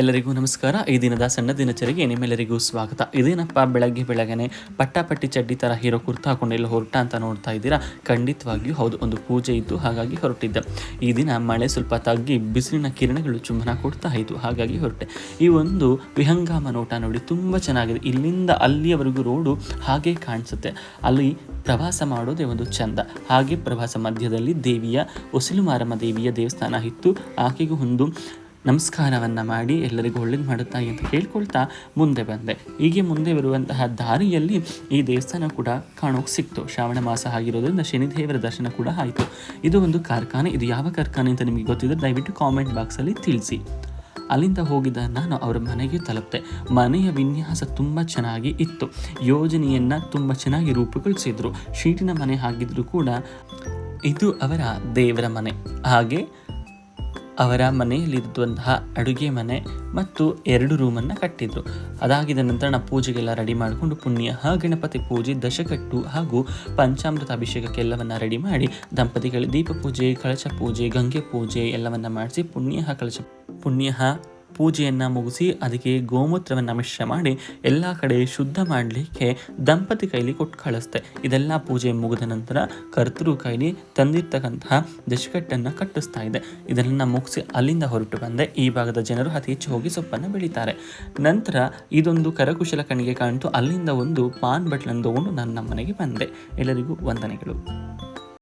ಎಲ್ಲರಿಗೂ ನಮಸ್ಕಾರ. ಈ ದಿನದ ಸಣ್ಣ ದಿನಚರಿಗೆ ನಿಮ್ಮೆಲ್ಲರಿಗೂ ಸ್ವಾಗತ. ಇದೇನಪ್ಪ ಬೆಳಗ್ಗೆ ಬೆಳಗ್ಗೆನೆ ಪಟ್ಟಾಪಟ್ಟಿ ಚಡ್ಡಿ ಥರ ಹೀರೋ ಕುರ್ತಾ ಹಾಕೊಂಡೆಲ್ಲ ಹೊರಟ ಅಂತ ನೋಡ್ತಾ ಇದ್ದೀರಾ? ಖಂಡಿತವಾಗಿಯೂ ಹೌದು, ಒಂದು ಪೂಜೆ ಇತ್ತು ಹಾಗಾಗಿ ಹೊರಟಿದ್ದೆ. ಈ ದಿನ ಮಳೆ ಸ್ವಲ್ಪ ತಗ್ಗಿ ಬಿಸಿಲಿನ ಕಿರಣಗಳು ಚುಂಬನ ಕೊಡ್ತಾ ಇತ್ತು ಹಾಗಾಗಿ ಹೊರಟೆ. ಈ ಒಂದು ವಿಹಂಗಾಮ ನೋಟ ನೋಡಿ ತುಂಬ ಚೆನ್ನಾಗಿದೆ. ಇಲ್ಲಿಂದ ಅಲ್ಲಿಯವರೆಗೂ ರೋಡು ಹಾಗೆ ಕಾಣಿಸುತ್ತೆ. ಅಲ್ಲಿ ಪ್ರವಾಸ ಮಾಡೋದೇ ಒಂದು ಚಂದ. ಹಾಗೆ ಪ್ರವಾಸ ಮಧ್ಯದಲ್ಲಿ ದೇವಿಯ ಉಸಿಲು ಮಾರಮ್ಮ ದೇವಿಯ ದೇವಸ್ಥಾನ ಇತ್ತು. ಆಕೆಗೂ ಒಂದು ನಮಸ್ಕಾರವನ್ನು ಮಾಡಿ ಎಲ್ಲರಿಗೂ ಒಳ್ಳೇದು ಮಾಡುತ್ತಾ ಅಂತ ಕೇಳ್ಕೊಳ್ತಾ ಮುಂದೆ ಬಂದೆ. ಹೀಗೆ ಮುಂದೆ ಬರುವಂತಹ ದಾರಿಯಲ್ಲಿ ಈ ದೇವಸ್ಥಾನ ಕೂಡ ಕಾಣೋಕೆ ಸಿಕ್ತು. ಶ್ರಾವಣ ಮಾಸ ಆಗಿರೋದ್ರಿಂದ ಶನಿದೇವರ ದರ್ಶನ ಕೂಡ ಆಯಿತು. ಇದು ಒಂದು ಕಾರ್ಖಾನೆ. ಇದು ಯಾವ ಕಾರ್ಖಾನೆ ಅಂತ ನಿಮಗೆ ಗೊತ್ತಿದ್ದರೆ ದಯವಿಟ್ಟು ಕಾಮೆಂಟ್ ಬಾಕ್ಸಲ್ಲಿ ತಿಳಿಸಿ. ಅಲ್ಲಿಂದ ಹೋಗಿದ್ದ ನಾನು ಅವರ ಮನೆಗೆ ತಲುಪ್ತೆ ಮನೆಯ ವಿನ್ಯಾಸ ತುಂಬ ಚೆನ್ನಾಗಿ ಇತ್ತು. ಯೋಜನೆಯನ್ನು ತುಂಬ ಚೆನ್ನಾಗಿ ರೂಪುಗೊಳಿಸಿದ್ರು. ಶೀಟಿನ ಮನೆ ಆಗಿದ್ದರೂ ಕೂಡ ಇದು ಅವರ ದೇವರ ಮನೆ. ಹಾಗೆ ಅವರ ಮನೆಯಲ್ಲಿದ್ದಂತಹ ಅಡುಗೆ ಮನೆ ಮತ್ತು ಎರಡು ರೂಮನ್ನು ಕಟ್ಟಿದ್ರು. ಅದಾಗಿದ ನಂತರ ಪೂಜೆಗೆಲ್ಲ ರೆಡಿ ಮಾಡಿಕೊಂಡು ಪುಣ್ಯ ಹ ಗಣಪತಿ ಪೂಜೆ, ದಶಕಟ್ಟು ಹಾಗೂ ಪಂಚಾಮೃತ ಅಭಿಷೇಕಕ್ಕೆಲ್ಲವನ್ನು ರೆಡಿ ಮಾಡಿ ದಂಪತಿಗಳು ದೀಪ ಪೂಜೆ, ಕಳಶ ಪೂಜೆ, ಗಂಗೆ ಪೂಜೆ ಎಲ್ಲವನ್ನು ಮಾಡಿಸಿ ಪುಣ್ಯ ಕಳಶ, ಪುಣ್ಯ ಪೂಜೆಯನ್ನು ಮುಗಿಸಿ ಅದಕ್ಕೆ ಗೋಮೂತ್ರವನ್ನು ಮಿಶ್ರ ಮಾಡಿ ಎಲ್ಲ ಕಡೆ ಶುದ್ಧ ಮಾಡಲಿಕ್ಕೆ ದಂಪತಿ ಕೈಲಿ ಕೊಟ್ಟು ಕಳಿಸ್ತೆ. ಇದೆಲ್ಲ ಪೂಜೆ ಮುಗಿದ ನಂತರ ಕರ್ತೃ ಕೈಲಿ ತಂದಿರ್ತಕ್ಕಂತಹ ದಶಕಟ್ಟನ್ನು ಕಟ್ಟಿಸ್ತಾ ಇದೆ. ಇದನ್ನು ಮುಗಿಸಿ ಅಲ್ಲಿಂದ ಹೊರಟು ಬಂದೆ. ಈ ಭಾಗದ ಜನರು ಅತಿ ಹೆಚ್ಚು ಹೋಗಿ ಸೊಪ್ಪನ್ನು ಬೆಳೀತಾರೆ. ನಂತರ ಇದೊಂದು ಕರಕುಶಲ ಕಣಿಗೆ ಕಾಣ್ತು. ಅಲ್ಲಿಂದ ಒಂದು ಪಾನ್ ಬಟ್ಲನ್ನು ತಗೊಂಡು ನಾನು ನಮ್ಮ ಮನೆಗೆ ಬಂದೆ. ಎಲ್ಲರಿಗೂ ವಂದನೆಗಳು.